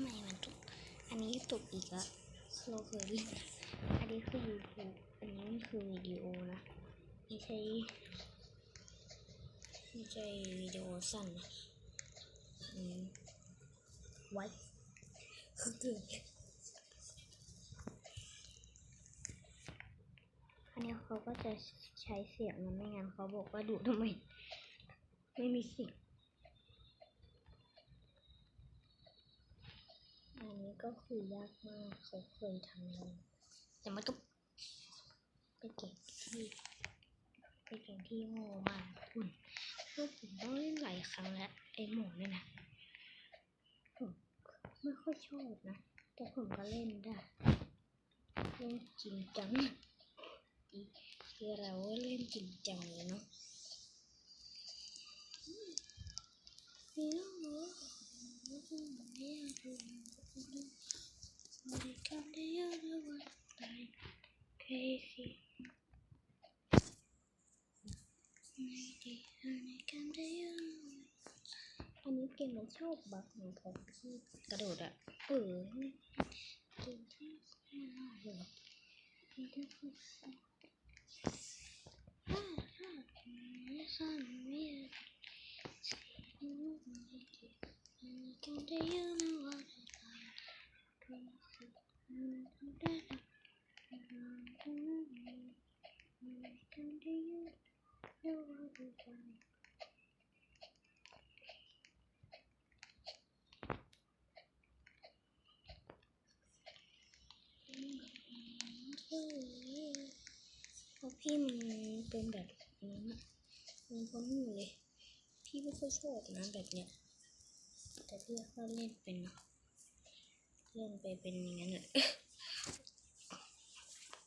ำไมมันตกอันนี้ตกอีกแล้วเคยเล่อันนี้คือยูทูบอันนี้มันคือวิดีโอนะไม่ใช่ไม่ใช่วิดีโอสั้นนะอืมไว้คือเกิดอันนี้เขาก็จะใช้เสียงนะไม่งั้นเขาบอกว่าดูทำไม ไม่มีเสียง อันนี้ก็คือยากมากเขาเคยทำแล้วแต่มันก็เป็นเกมที่เป็นเกมที่โง่มากคุณคือผมต้องเล่นหลายครั้งแล้วไอ้หมอเนี่ยนะผมไม่ค่อยชอบนะ แต่ผมก็เล่นได้เล่นจริงจังคือเราก็เล่นจริงจังเลยเนาะไม่รู้ Only come the อันนี้เกมมันชอบบักของผมที่กระโดดอะเออเกมที่น่าเลยมันจะพูดฮ่าฮ่าไม่ซ่อนไม่รู้มันเกิด Only come the other one like เพราะพี่มันเป็นแบบนี้นะมันพ้นมือเลย พี่ไม่ค่อยชอบนะแบบเนี้ย แต่พี่ก็เล่นเป็นนะเล่นไปเป็นอย่างนั้นแหละ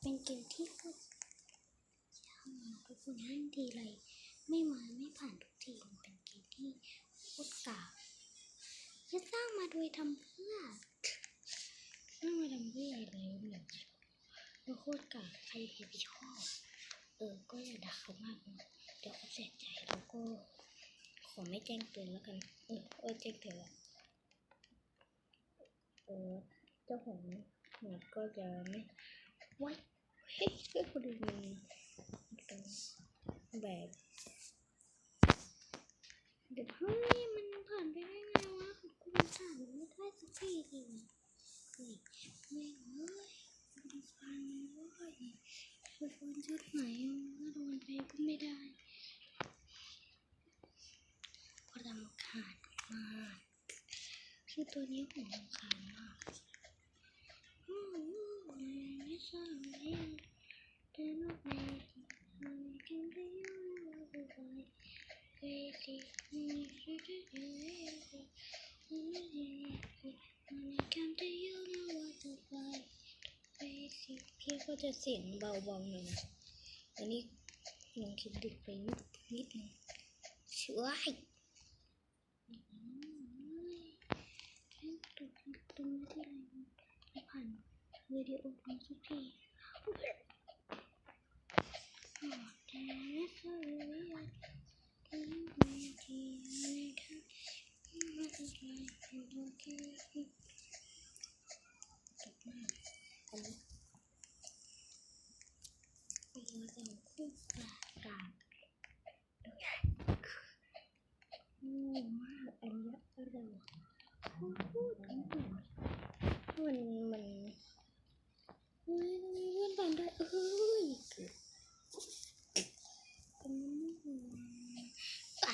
เป็นเกมที่โคตรยากมากทุกคนเล่นทีไรไม่มาไม่ผ่านทุกทีมันเป็นเกมที่โคตรกากจะสร้างมาโดยทำเพื่อสร้างมาทำเพื่ออะไรไม่รู้ แล้วโคตรกากใครจะไปชอบเออ ก็อย่าด่าเขามากนะเดี๋ยวเขาเสียใจแล้วก็ ขอไม่แจ้งเตือนแล้วกัน เออเออแจ้งเตือนเออเจ้าของหมดก็จะไม่ไว้เฮ้ยเฮ้ยคนอื่นมันแบบเดี๋ยวเฮ้ยมันผ่านไปได้ไงวะกูมันผ่านไม่ได้สักทีดีเฮ้ยไม่เว้ย ฟังเลยไปโดนชุดไหนก็โดนไปก็ไม่ได้พอรำคาญมากคือตัวนี้ผมรำคาญมากอืมไม่ใช่แต่นกเมย์มันกันได้ยังไงเฮ้ยสิมันคือจะยังไงมันไม่ดีมันกันได้ยังไงว่าจะไปเฮ้ยสิพี่ ก็จะเสียงเบาๆหน่อยนะอันนี้ลองคิดดึกไปนิดนิดนึงช่วยตรงตรงที่อไรไม่ผ่านวิดีโอของสักทีโอ้แต่สวยแต่ไม่ดีนะคะมาทำลายโอเคจบมากอันนี้เราจะคู่ปลากาโอ้มากอันนี้อะไรวะ พูดพูดกันหน่อย มันมันเฮ้ยทำไมเพื่อนทำได้เอ้ยคือบเป็นไอ้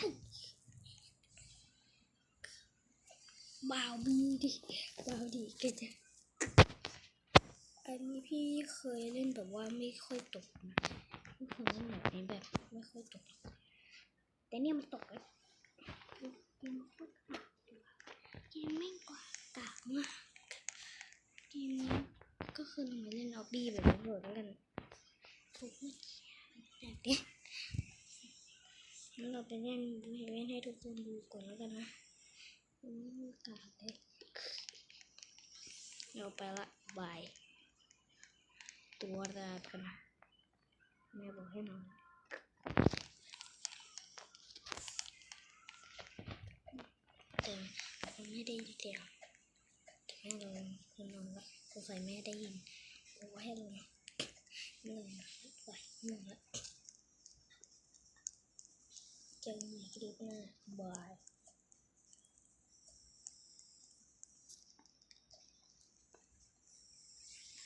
บาวบีดิบาวดีก็จะอันนี้พี่เคยเล่นแบบว่าไม่ค่อยตกนะพี่เคยเล่นแบบนี้แบบไม่ค่อยตก แต่เนี่ยมันตกแล้วเกมโคตรหนักเลยเกมแม่กว่ากากมาก ก็คือเรามาเล่นล็อบบี้แบบระเบิดแล้วกันถูกไม่แต่เนี้ยแล้วเราไปเล่นดูเล่นให้ทุกคนดูก่อนแล้วกันนะอืมกากเลยเราไปละบาย ตัวราดกันนะแม่บอกให้นอนแต่ผมไม่ได้ยินเสียงแม่ลงคุณนอนละ งสัยแม่ได้ยินกูให้ลงไม่ลงนะไปง่งละเจอกันใหม่คลิปหน้าบาย